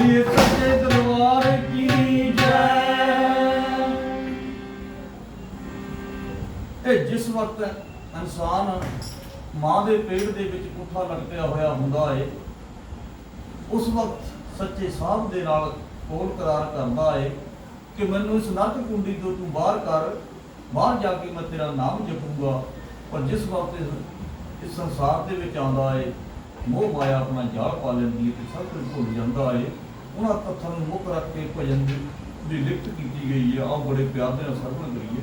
ਬੋਲੀਏ ਸੱਚੇ ਦਰਬਾਰ ਕੀ ਜੈ ਇਹ ਜਿਸ ਵਕਤ ਇਨਸਾਨ ਮਾਂ ਦੇ ਪੇਟ ਦੇ ਵਿੱਚ ਪੁੱਠਾ ਲਟਕਿਆ ਹੋਇਆ ਹੁੰਦਾ ਏ, ਉਸ ਵਕਤ ਸੱਚੇ ਸਾਧ ਦੇ ਨਾਲ ਕੋਲ ਕਰਾਰ ਕਰਦਾ ਏ ਕਿ ਮੈਨੂੰ ਇਸ ਨਰਕ ਕੁੰਡੀ ਤੋਂ ਤੂੰ ਬਾਹਰ ਕਰ, ਬਾਹਰ ਜਾ ਕੇ ਮੈਂ ਤੇਰਾ ਨਾਮ ਜਪੂਗਾ। ਪਰ ਜਿਸ ਵਕਤ ਇਸ- ਸੰਸਾਰ ਦੇ ਵਿੱਚ ਆਉਂਦਾ ਏ, ਮੋਹ ਮਾਇਆ ਆਪਣਾ ਜਾਲ ਪਾ ਲੈਂਦੀ ਹੈ ਤੇ ਸਭ ਕੁਝ ਭੁੱਲ ਜਾਂਦਾ ਏ। ਉਹਨਾਂ ਤੱਥਾਂ ਨੂੰ ਮੁੱਖ ਰੱਖ ਕੇ ਭਜਨ ਦੀ ਦੀ ਲਿਖਤ ਕੀਤੀ ਗਈ ਹੈ। ਆਹ ਬੜੇ ਪਿਆਰ ਦੇ ਨਾਲ ਸਰਵਣ ਕਰੀਏ।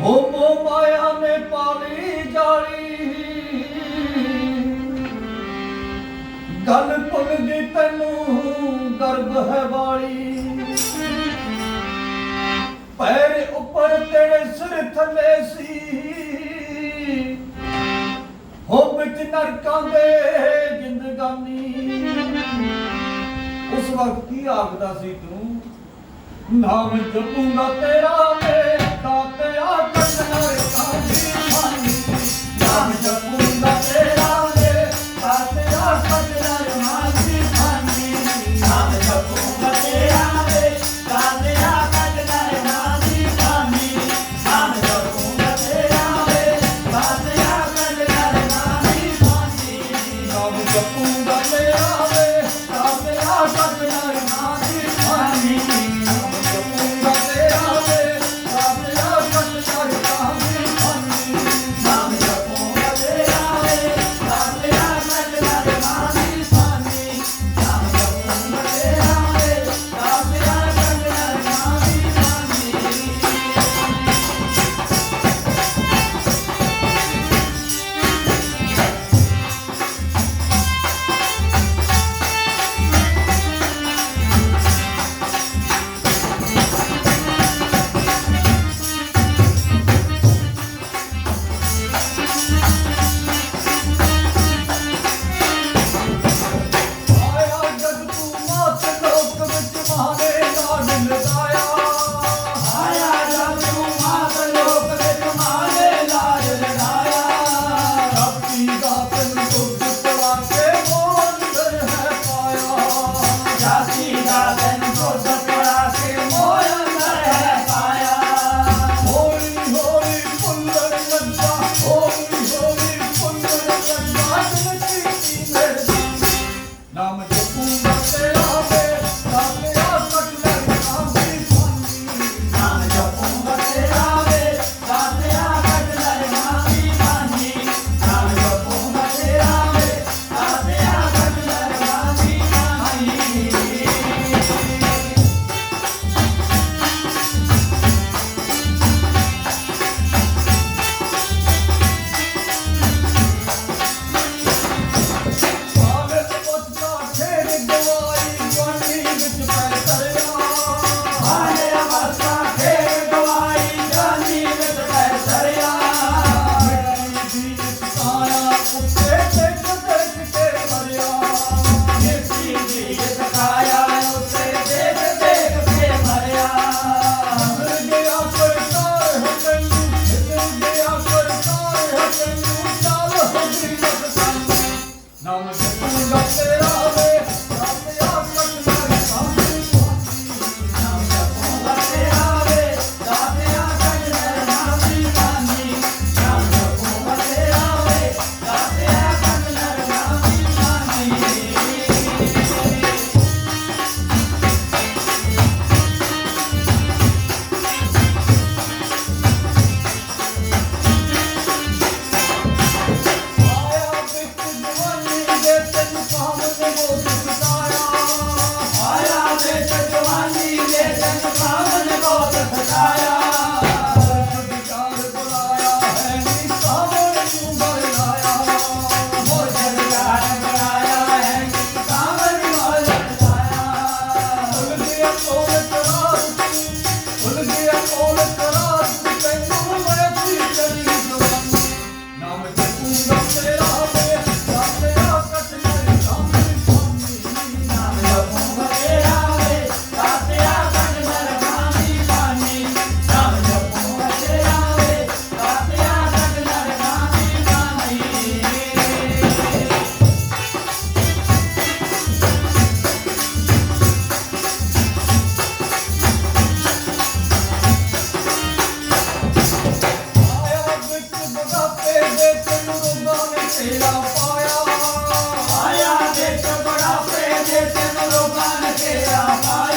ਹੋ ਮੋ ਮਾਇਆ ਨੇ ਪਾਲੀ ਜਾਲੀ। ਗੱਲ ਭੁੱਲ ਗਈ ਤੈਨੂੰ, ਗਰਭ ਹੈ ਵਾਲੀ। ਵਕਤ ਕੀ ਆਖਦਾ ਸੀ ਤੂੰ? ਨਾਮ ਜਪੂੰਗਾ ਤੇਰਾ ਵੇ ਦਾਤਿਆ ਕੰਨਾਂ ਕਾਂਦੀ ਮਾਨੀ Namaste. ਆਇਆ ਦੇਸ਼ ਜਵਾਨੀ ਦੇ ਸੰਗ ਪਾਵਨ ਬਹੁਤ ਫਸਾਇਆ ਆਇਆ ਦੇਸ਼ ਬੜਾ ਪ੍ਰੇਮ ਦੇ ਤੈਨੂੰ ਲੋਕਾਂ ਨੇ ਤੇਰਾ ਪਾਇਆ